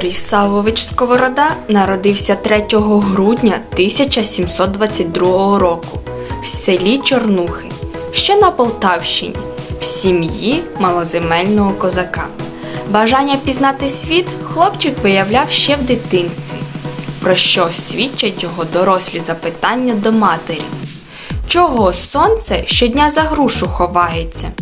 Григорій Савович Сковорода народився 3 грудня 1722 року в селі Чорнухи, що на Полтавщині, в сім'ї малоземельного козака. Бажання пізнати світ хлопчик виявляв ще в дитинстві, про що свідчать його дорослі запитання до матері. Чого сонце щодня за грушу ховається?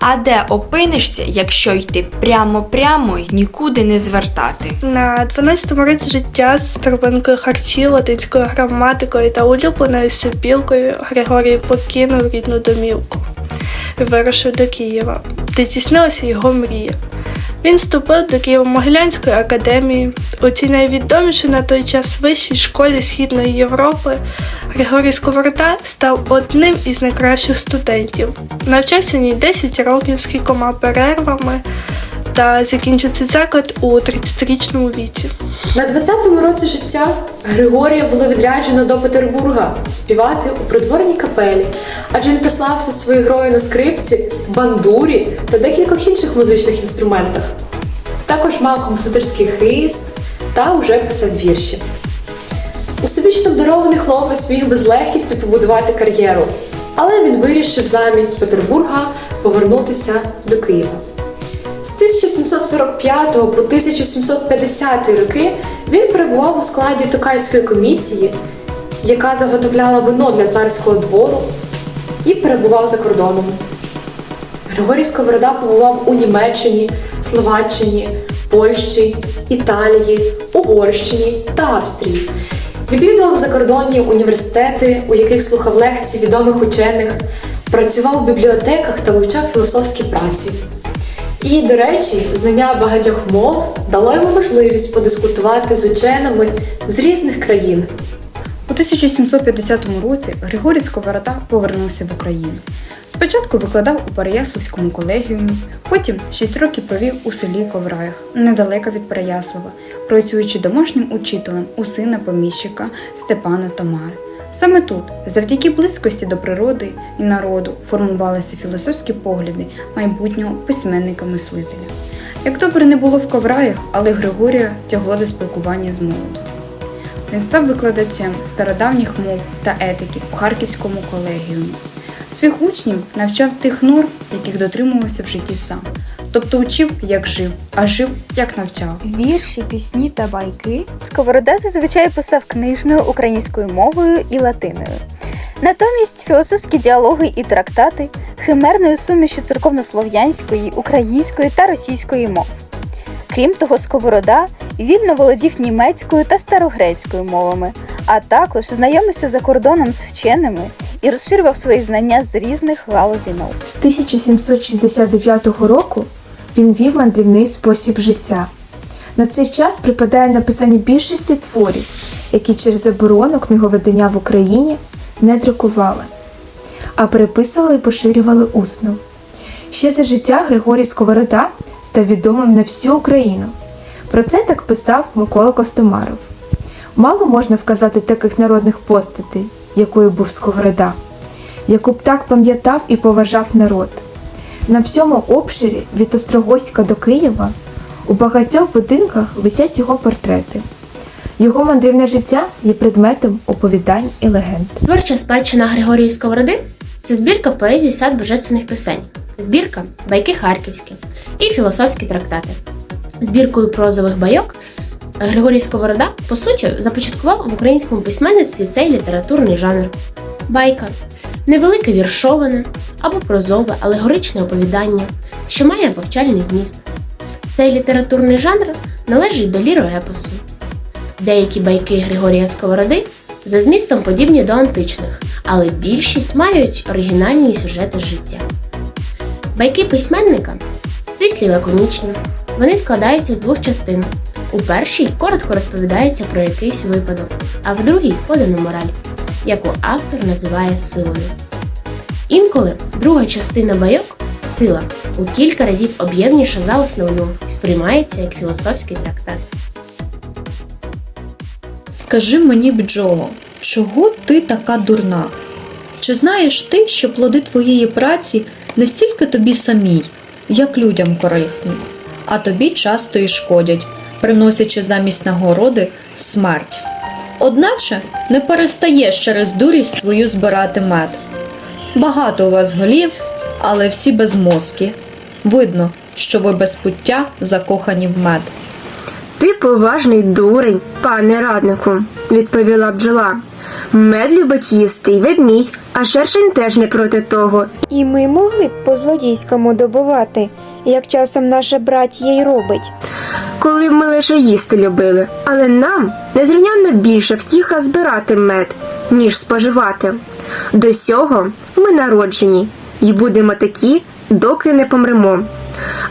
А де опинишся, якщо йти прямо-прямо й нікуди не звертати? На 12-му році життя з торбинкою харчів, латинською граматикою та улюбленою сопілкою Григорій покинув рідну домівку і вирушив до Києва, де здійснилася його мрія. Він вступив до Києво-Могилянської академії. У цій найвідомішій на той час вищій школі Східної Європи Григорій Сковорода став одним із найкращих студентів. Навчався ній 10 років з кількома перервами та закінчив заклад у 30-річному віці. На 20-му році життя Григорія було відряджено до Петербурга співати у придворній капелі, адже він прославився своєю грою на скрипці, бандурі та декількох інших музичних інструментах. Також мав композиторський хист та уже писав вірші. Усебічно обдарований хлопець міг би з легкістю побудувати кар'єру, але він вирішив замість Петербурга повернутися до Києва. З 1745 по 1750 роки він перебував у складі Токайської комісії, яка заготовляла вино для царського двору, і перебував за кордоном. Григорій Сковорода побував у Німеччині, Словаччині, Польщі, Італії, Угорщині та Австрії. Відвідував закордонні університети, у яких слухав лекції відомих учених, працював у бібліотеках та вивчав філософські праці. І, до речі, знання багатьох мов дало йому можливість подискутувати з ученими з різних країн. У 1750 році Григорій Сковорода повернувся в Україну. Спочатку викладав у Переяславському колегіумі, потім 6 років провів у селі Ковраях, недалеко від Переяслава, працюючи домашнім учителем у сина поміщика Степана Томари. Саме тут, завдяки близькості до природи і народу, формувалися філософські погляди майбутнього письменника-мислителя. Як добре не було в Ковраях, але Григорія тягло до спілкування з молоддю. Він став викладачем стародавніх мов та етики в Харківському колегіумі. Своїх учнів навчав тих норм, яких дотримувався в житті сам. Тобто учив, як жив, а жив, як навчав. Вірші, пісні та байки Сковорода зазвичай писав книжною українською мовою і латиною. Натомість філософські діалоги і трактати химерною сумішю церковнослов'янської, української та російської мов. Крім того, Сковорода вільно володів німецькою та старогрецькою мовами, а також знайомився за кордоном з вченими і розширював свої знання з різних галузей наук. З 1769 року він вів мандрівний спосіб життя. На цей час припадає написання більшості творів, які через заборону книговидання в Україні не друкували, а переписували і поширювали усно. Ще за життя Григорій Сковорода став відомим на всю Україну. Про це так писав Микола Костомаров. Мало можна вказати таких народних постатей, якою був Сковорода, яку б так пам'ятав і поважав народ. На всьому обширі від Острогоська до Києва у багатьох будинках висять його портрети. Його мандрівне життя є предметом оповідань і легенд. Творча спадщина Григорії Сковороди це збірка поезії сад божественних пісень, збірка байки харківські і філософські трактати. Збіркою прозових байок Григорій Сковорода, по суті, започаткував в українському письменництві цей літературний жанр. Байка невелике віршоване або прозове алегоричне оповідання, що має повчальний зміст. Цей літературний жанр належить до ліроепосу. Деякі байки Григорія Сковороди за змістом подібні до античних, але більшість мають оригінальні сюжети життя. Байки письменника стислі лаконічні. Вони складаються з двох частин. У першій коротко розповідається про якийсь випадок, а в другій подано мораль, яку автор називає силою. Інколи друга частина байок сила у кілька разів об'ємніша за основну і сприймається як філософський трактат. Скажи мені, бджоло, чого ти така дурна? Чи знаєш ти, що плоди твоєї праці не стільки тобі самій, як людям корисні, а тобі часто і шкодять, приносячи замість нагороди смерть. Одначе не перестаєш через дурість свою збирати мед. Багато у вас голів, але всі безмозкі. Видно, що ви без пуття закохані в мед. Ти поважний дурень, пане раднику, відповіла бджола. Мед любить їсти й ведмідь, а шершень теж не проти того. І ми могли б по злодійському добувати, як часом наша братія й робить. Коли ми лише їсти любили, але нам незрівнянно більше втіха збирати мед, ніж споживати. До сього ми народжені і будемо такі, доки не помремо.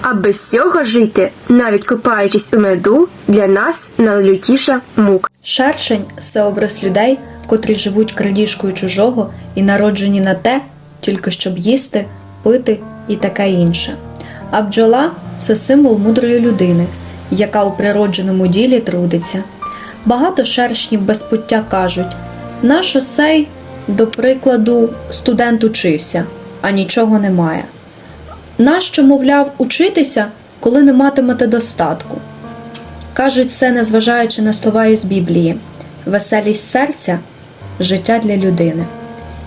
А без цього жити, навіть купаючись у меду, для нас найлютіша мука. Шершень це образ людей, котрі живуть крадіжкою чужого і народжені на те, тільки щоб їсти, пити і таке інше. А бджола це символ мудрої людини, яка у природженому ділі трудиться. Багато шершнів без пуття кажуть: нащо сей, до прикладу, студент учився, а нічого немає. Нащо, мовляв, учитися, коли не матимете достатку? Кажуть це, незважаючи на слова із Біблії веселість серця життя для людини.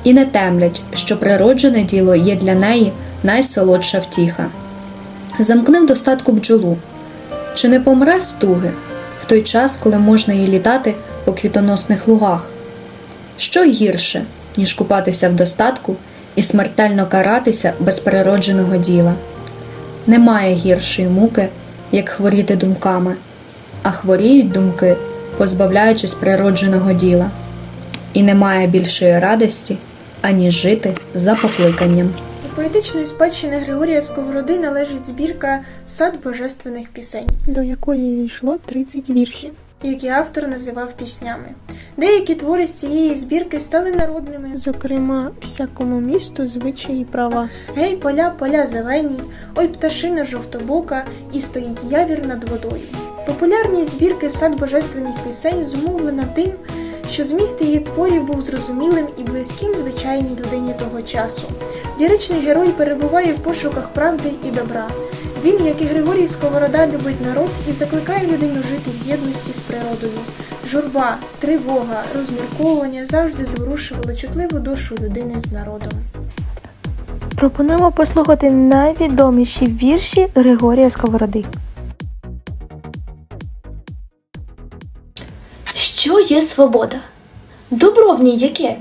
І не темлять, що природжене діло є для неї найсолодша втіха. Замкни в достатку бджолу. Чи не помре з туги в той час, коли можна їй літати по квітоносних лугах? Що гірше, ніж купатися в достатку і смертельно каратися без природженого діла? Немає гіршої муки, як хворіти думками, а хворіють думки, позбавляючись природженого діла, і немає більшої радості, аніж жити за покликанням. Поетичної спадщини Григорія Сковороди належить збірка Сад божественних пісень, до якої війшло 30 віршів, які автор називав піснями. Деякі твори з цієї збірки стали народними, зокрема, всякому місту звичаї права. Гей, поля, поля зелені, ой пташина жовтобока, і стоїть явір над водою. Популярність збірки Сад божественних пісень зумовлена тим, що зміст її творів був зрозумілим і близьким звичайній людині того часу. Ліричний герой перебуває в пошуках правди і добра. Він, як і Григорій Сковорода, любить народ і закликає людину жити в єдності з природою. Журба, тривога, розмірковування завжди зворушували чутливу душу людини з народом. Пропонуємо послухати найвідоміші вірші Григорія Сковороди. Що є свобода? Добро в ній яке?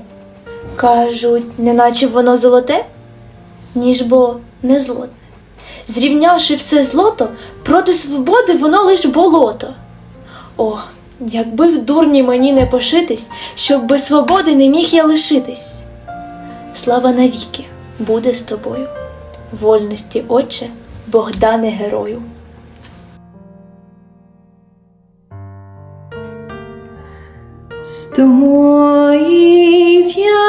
Кажуть, неначе воно золоте, ніж бо не злотне. Зрівнявши все злото, проти свободи воно лиш болото. О, якби в дурні мені не пошитись, щоб без свободи не міг я лишитись. Слава навіки буде з тобою, вольності, Отче, Богдане герою. Стоїть явір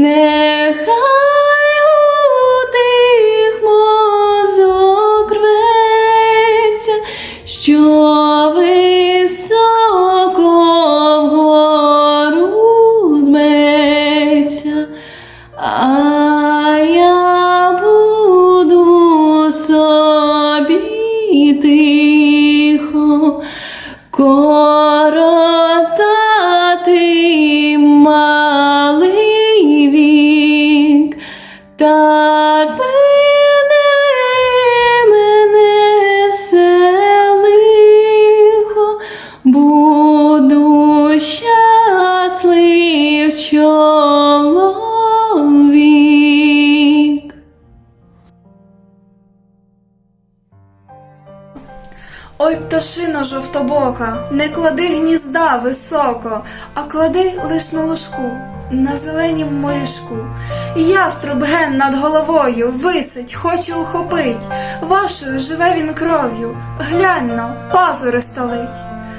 Yeah. Пташино жовтобока, не клади гнізда високо, а клади лиш на ложку, на зеленім морішку. Яструб ген над головою висить, хоче ухопить. Вашою живе він кров'ю, гляньно, пазури столить.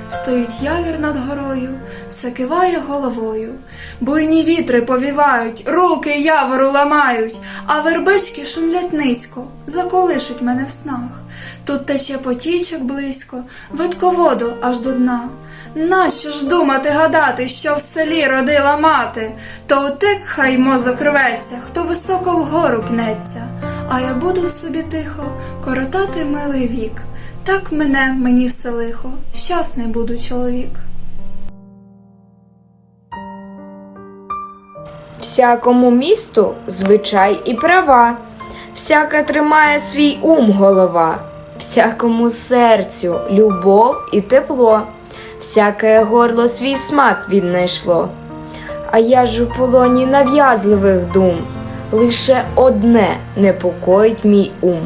Стоїть явір над горою, все киває головою. Буйні вітри повівають, руки явору ламають, а вербички шумлять низько, заколишуть мене в снах. Тут тече потічок близько, видко воду аж до дна. Нащо ж думати гадати, що в селі родила мати? То утик хай мозок рветься, хто високо вгору пнеться. А я буду собі тихо коротати милий вік. Так мене мені все лихо, щасний буду чоловік. Всякому місту звичай і права, всяка тримає свій ум голова, всякому серцю любов і тепло, всяке горло свій смак віднайшло. А я ж у полоні нав'язливих дум, лише одне непокоїть мій ум.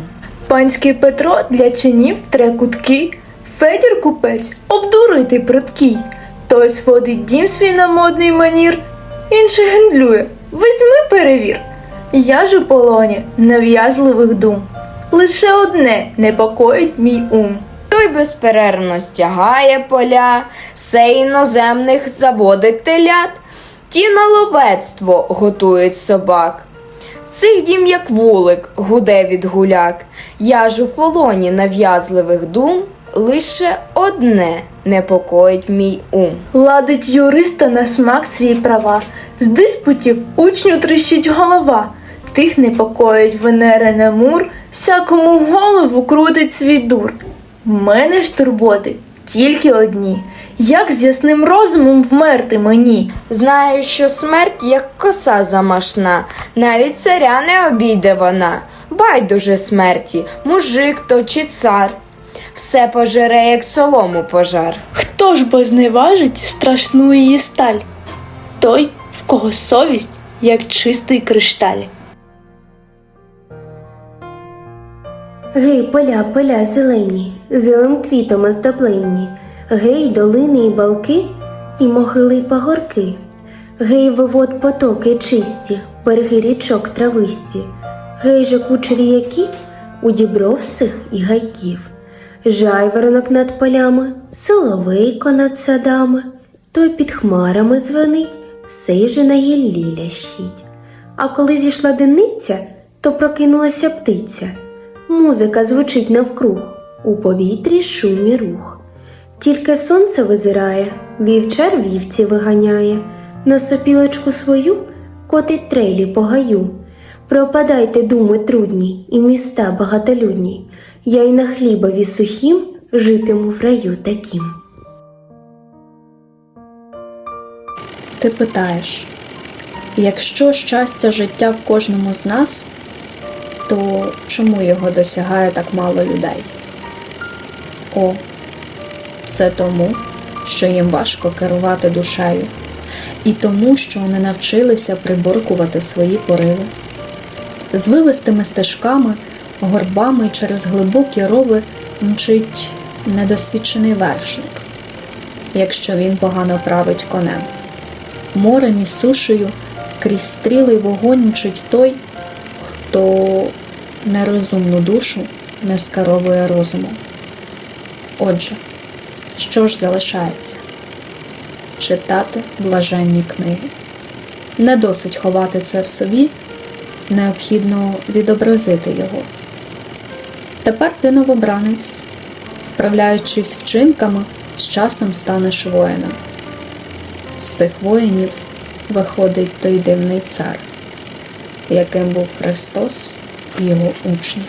Панський Петро для чинів тре кутки, Федір купець обдурити прудкий. Той сводить дім свій на модний манір, інший гендлює, візьми перевір. Я ж у полоні нав'язливих дум. Лише одне непокоїть мій ум. Той безперервно стягає поля, сей іноземних заводить телят, ті на ловецтво готують собак. Цих дім, як вулик, гуде від гуляк. Я ж у полоні нав'язливих дум, лише одне непокоїть мій ум. Ладить юриста на смак свої права, з диспутів учню тріщить голова. Тих непокоїть Венера Немур, всякому голову крутить свій дур. Мене ж турботи тільки одні. Як з ясним розумом вмерти мені? Знаю, що смерть як коса замашна, навіть царя не обійде вона. Байдуже смерті, мужик то чи цар. Все пожере, як солому пожар. Хто ж бо зневажить страшну її сталь? Той, в кого совість, як чистий кришталь. Гей, поля, поля зелені, зелем квітом оздоблені, гей, долини і балки, і могили й пагорки, гей, вивод потоки чисті, береги річок трависті, гей же кучері які у дібров сих і гайків, жайворонок над полями, соловейко над садами, той під хмарами звенить, сей же на гіллі лящить. А коли зійшла диниця, то прокинулася птиця. Музика звучить навкруг, у повітрі шум і рух. Тільки сонце визирає, вівчар вівці виганяє, на сопілочку свою котить трейлі по гаю. Пропадайте думи трудні і міста багатолюдні, я й на хлібові сухім житиму в раю таким. Ти питаєш, якщо щастя життя в кожному з нас, то чому його досягає так мало людей? О, це тому, що їм важко керувати душею, і тому, що вони навчилися приборкувати свої пориви. Звивистими стежками, горбами через глибокі рови мчить недосвідчений вершник, якщо він погано править конем. Морем і сушею крізь стріли й вогонь мчить той, хто нерозумну душу не скеровує розумом. Отже, що ж залишається? Читати блаженні книги. Не досить ховати це в собі, необхідно відобразити його. Тепер ти новобранець, вправляючись вчинками, з часом станеш воїном. З цих воїнів виходить той дивний цар, яким був Христос і його учні.